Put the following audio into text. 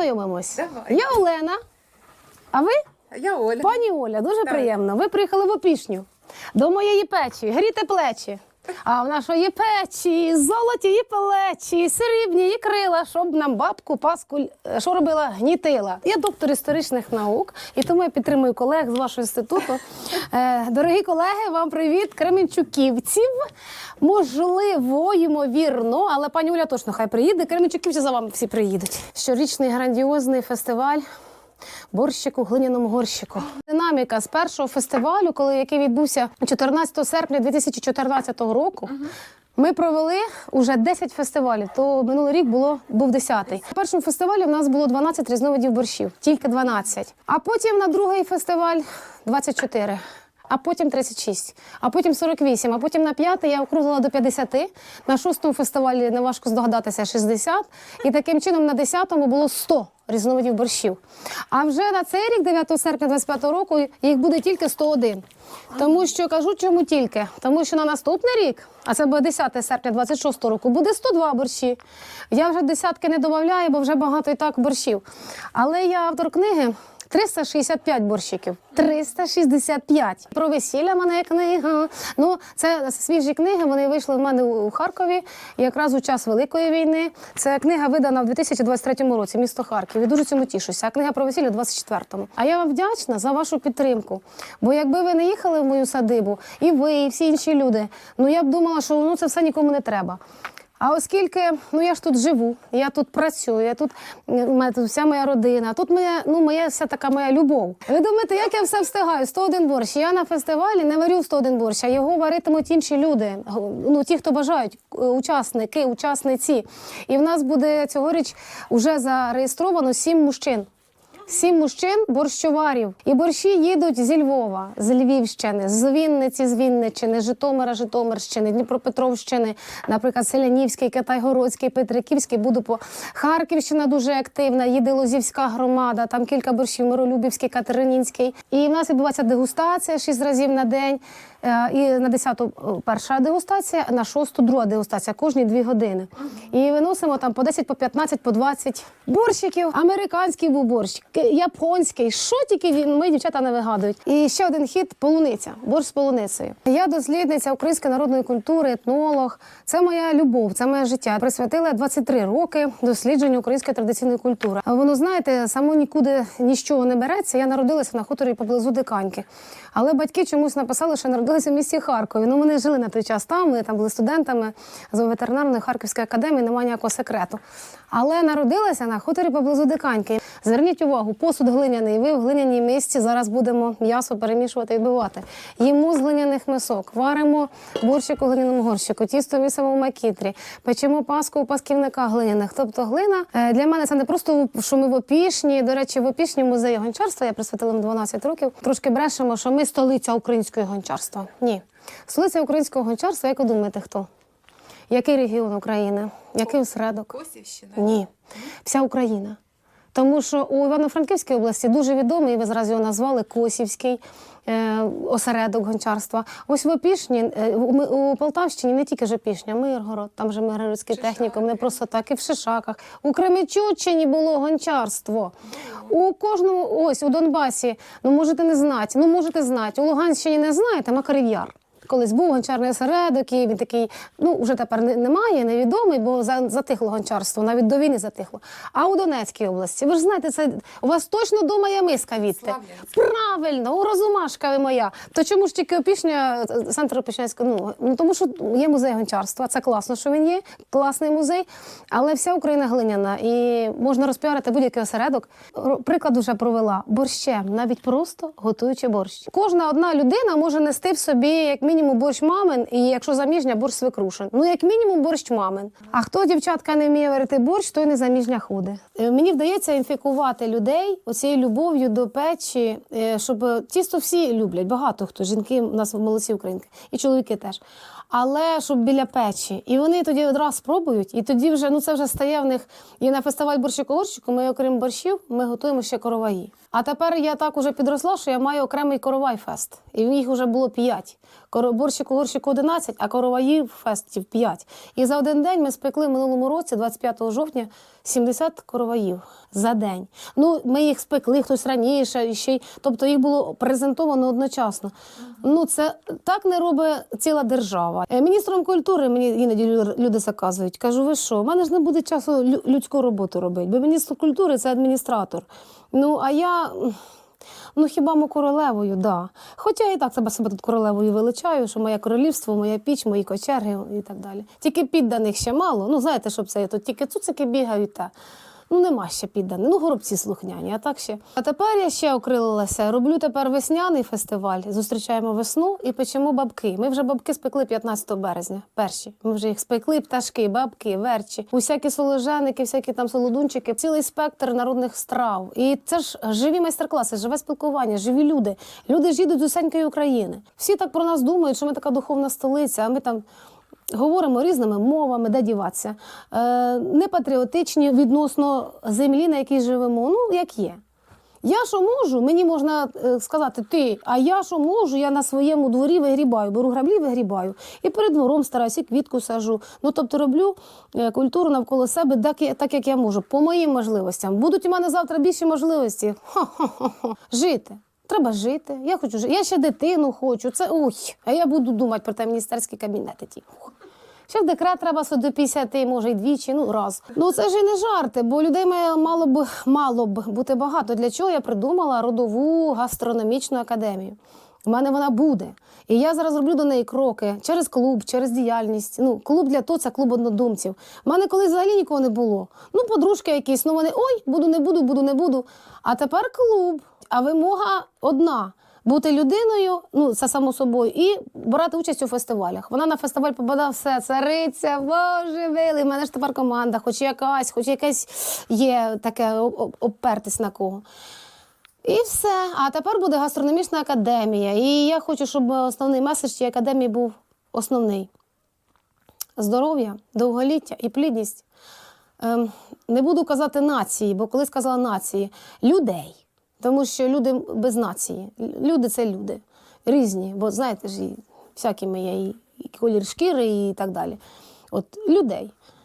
познайомимось. Давай. Я Олена. А ви? Я Оля. Пані Оля, дуже приємно. Ви приїхали в опішню до моєї печі, Гріте плечі. А в нашої печі золоті і плечі, срібні і крила, щоб нам бабку паску е, що робила, гнітила. Я доктор історичних наук, і тому я підтримую колег з вашого інституту. Е, дорогі колеги, вам привіт, кременчуківців. Можливо, ймовірно, але пані Оля точно хай приїде. Кременчуківці за вами всі приїдуть. Щорічний грандіозний фестиваль борщик у глиняному горщику. Динаміка з першого фестивалю, коли який відбувся 14 серпня 2014 року. Ми провели уже 10 фестивалів. То минулий рік було був 10-й. На першому фестивалі в нас було 12 різновидів борщів, тільки 12. А потім на другий фестиваль 24. А потім 36, а потім 48, а потім на п'ятий я округлила до 50. На шостому фестивалі неважко здогадатися 60. І таким чином на 10-му було 100 різновидів борщів. А вже на цей рік, 9 серпня 25 року, їх буде тільки 101. Тому що кажу, чому тільки? Тому що на наступний рік, а це буде 10 серпня 26 року, буде 102 борщі. Я вже десятки не додаю, бо вже багато і так борщів. Але я автор книги. 365 борщиків. 365. Про весілля мене книга. Ну, це свіжі книги. Вони вийшли в мене у Харкові якраз у час Великої війни. Це книга видана в 2023 році, місто Харків. І дуже цьому тішуся. А книга про весілля в 24-му. А я вам вдячна за вашу підтримку. Бо якби ви не їхали в мою садибу, і ви, і всі інші люди, ну я б думала, що ну це все нікому не треба. А оскільки ну я ж тут живу, я тут працюю, я тут у мене тут вся моя родина, тут моя, ну моя вся така моя любов. Ви думаєте, як я все встигаю? 101 борщ. Я на фестивалі не варю 101 борщ, а його варитимуть інші люди. Ну ті, хто бажають, е, учасники, учасниці. І в нас буде цьогоріч вже зареєстровано сім мужчин. Сім мужчин борщоварів. І борщі їдуть зі Львова, з Львівщини, з Вінниці, з Вінниччини, Житомира, Житомирщини, Дніпропетровщини, наприклад, Селянівський, Китайгородський, Петриківський, буду по Харківщина дуже активна, їде Лозівська громада, там кілька борщів, Миролюбівський, Катеринінський. І в нас відбувається дегустація шість разів на день. Е, І на 10-ту перша дегустація, на 6-ту друга дегустація, кожні дві години. І виносимо там по 10, по 15, по 20 борщиків. Американський був борщ, японський. Що тільки він, ми дівчата не вигадують. І ще один хід полуниця, борщ з полуницею. Я дослідниця української народної культури, етнолог. Це моя любов, це моє життя. Присвятила 23 роки дослідженню української традиційної культури. Воно знаєте, само нікуди нічого не береться. Я народилася на хуторі поблизу Диканьки. Але батьки чомусь написали, що народилися в місті Харкові. Ну вони жили на той час там. Вони там були студентами з ветеринарної Харківської академії, немає ніякого секрету. Але народилася на хуторі поблизу Диканьки. Зверніть увагу, посуд глиняний. Ви в глиняній мисці зараз будемо м'ясо перемішувати і вбивати. Їмо з глиняних мисок, варимо борщик у глиняному горщику, тісто місимо в макітрі, печемо паску у пасківниках глиняних. Тобто глина е, для мене це не просто що ми в опішні. До речі, в опішні музеї гончарства я присвятила 12 років. Трошки брешемо, що ми столиця українського гончарства. Ні, столиця українського гончарства, як ви думаєте, хто? Який регіон України? Який осередок? Косівщина. Ні, вся Україна. Тому що у Івано-Франківській області дуже відомий, ви зразу його назвали Косівський е, осередок гончарства. Ось в Опішні, е, у, Ми- у Полтавщині не тільки ж Опішня, Миргород, там же Миргородський технікум, не просто так, і в Шишаках. У Кременчуччині було гончарство. У кожному, ось у Донбасі, ну можете не знати, ну можете знати. У Луганщині не знаєте, Макарів'яр. Колись був гончарний осередок, і він такий, ну вже тепер немає, невідомий, бо затихло гончарство, навіть до війни затихло. А у Донецькій області, ви ж знаєте, це у вас точно вдома є миска відти. Правильно, у Розумашка ви моя. То чому ж тільки Опішня, е, центр Опішнянського? Ну, ну тому що є музей гончарства. Це класно, що він є, класний музей. Але вся Україна глиняна і можна розпіарити будь-який осередок. Приклад вже провела борщем, навіть просто готуючи борщ. Кожна одна людина може нести в собі як мінімум борщ мамин, і якщо заміжня, борщ свекрушин. Ну як мінімум борщ мамин. А хто дівчатка не вміє варити борщ, той не заміжня худе. Е, Мені вдається інфікувати людей оцією любов'ю до печі, е, щоб тісто всі люблять. Багато хто жінки у нас в молодці українки, і чоловіки теж. Але щоб біля печі. І вони тоді одразу спробують, і тоді вже ну це вже стає в них. І на фестиваль борщиколорщику ми, окрім борщів, ми готуємо ще короваї. А тепер я так уже підросла, що я маю окремий коровай фест. І в них вже було п'ять. Коро- Борщику-горщику 11, а короваїв фестів 5. І за один день ми спекли в минулому році, 25 жовтня, 70 короваїв за день. Ну, ми їх спекли хтось раніше, і ще й, тобто їх було презентовано одночасно. Ну, це так не робить ціла держава. Е, Міністром культури мені іноді люди заказують. Кажу, ви що? У мене ж не буде часу людську роботу робити, бо міністр культури це адміністратор. Ну, а я. Ну, хіба ми королевою, да. Хоча я і так себе себе тут королевою величаю, що моє королівство, моя піч, мої кочерги і так далі. Тільки підданих ще мало. Ну, знаєте, щоб це тут тільки цуцики бігають та. Ну, нема ще підданих. Ну, горобці слухняні, а так ще. А тепер я ще окрилилася. Роблю тепер весняний фестиваль. Зустрічаємо весну і печемо бабки. Ми вже бабки спекли 15 березня. Перші. Ми вже їх спекли, пташки, бабки, верчі, усякі соложеники, всякі там солодунчики, цілий спектр народних страв. І це ж живі майстер-класи, живе спілкування, живі люди. Люди ж їдуть з усенької України. Всі так про нас думають, що ми така духовна столиця, а ми там. Говоримо різними мовами, де діватися. Е, не патріотичні відносно землі, на якій живемо. Ну, як є. Я що можу, мені можна е, сказати ти, а я що можу, я на своєму дворі вигрібаю, беру граблі, вигрібаю. І перед двором стараюся, квітку сажу. Ну, тобто роблю е, культуру навколо себе так, так, як я можу, по моїм можливостям. Будуть у мене завтра більші можливості. Хо-хо-хо. Жити. Треба жити. Я хочу жити. Я ще дитину хочу. Це ой. А я буду думати про те міністерські кабінети. Ті. Ще в декрет треба до 50, може, й двічі, ну раз. Ну це ж і не жарти, бо людей мало б мало б бути багато. Для чого я придумала родову гастрономічну академію? У мене вона буде. І я зараз роблю до неї кроки через клуб, через діяльність. Ну, клуб для того це клуб однодумців. У мене колись взагалі нікого не було. Ну, подружки якісь, ну вони ой, буду, не буду, буду, не буду. А тепер клуб. А вимога одна. Бути людиною, ну це само собою, і брати участь у фестивалях. Вона на фестиваль попадає все, цариця, боже милий, в мене ж тепер команда, хоч якась, хоч якесь є таке обпертись на кого. І все. А тепер буде гастрономічна академія. І я хочу, щоб основний меседж цієї академії був основний: здоров'я, довголіття і плідність. Ем, не буду казати нації, бо коли сказала нації, людей. Тому що люди без нації. Люди це люди. Різні, бо знаєте ж, і всякі ми є, і колір шкіри, і так далі. От людей.